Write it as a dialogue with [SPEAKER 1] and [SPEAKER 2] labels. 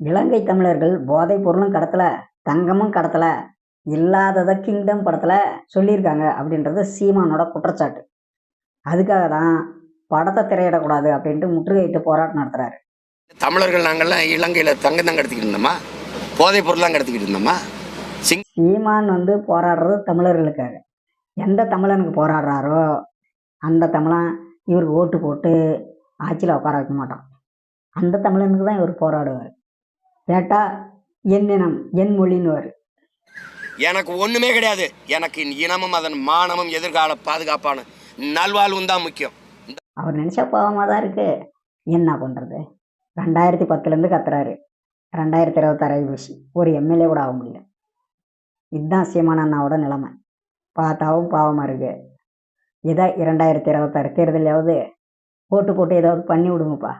[SPEAKER 1] இலங்கை தமிழர்கள் போதைப் பொருளும் கடத்தல தங்கமும் கடத்தல இல்லாததை கிங்டம் படத்துல சொல்லியிருக்காங்க அப்படின்றது சீமானோட குற்றச்சாட்டு. அதுக்காக தான் படத்தை திரையிடக்கூடாது அப்படின்ட்டு முற்றுகையிட்டு போராட்டம் நடத்துறாரு.
[SPEAKER 2] தமிழர்கள் நாங்கள்லாம் இலங்கையில் தங்கம் தான் கடத்திக்கிட்டு இருந்தோமா? போதைப் பொருள்லாம் கடத்திக்கிட்டு இருந்தோமா?
[SPEAKER 1] சீமான் வந்து போராடுறது தமிழர்களுக்காக. எந்த தமிழனுக்கு போராடுறாரோ அந்த தமிழன் இவருக்கு ஓட்டு போட்டு ஆட்சியில் உட்கார வைக்க மாட்டான். அந்த தமிழனுக்கு தான் இவர் போராடுவார். கேட்டால் என் இனம் என் மொழின்னுவார்
[SPEAKER 2] எனக்கு ஒன்றுமே கிடையாது. எனக்கு இனமும் அதன் மானமும் எதிர்கால பாதுகாப்பான நல்வாழ்வும் தான் முக்கியம்.
[SPEAKER 1] அவர் நினச்சா பாவமாக தான் இருக்கு. என்ன பண்ணுறது ரெண்டாயிரத்தி பத்துலேருந்து கத்துறாரு. ரெண்டாயிரத்தி இருபத்தாறு ஆகிப்போச்சு ஒரு எம்எல்ஏ கூட ஆக முடியல. இதுதான் சீமான் அண்ணாவோட நிலைமை. பார்த்தாவும் பாவமாக இருக்கு. இதை இரண்டாயிரத்தி இருபத்தாறு தேர்தலையாவது ஓட்டு போட்டு ஏதாவது பண்ணி விடுங்கப்பா.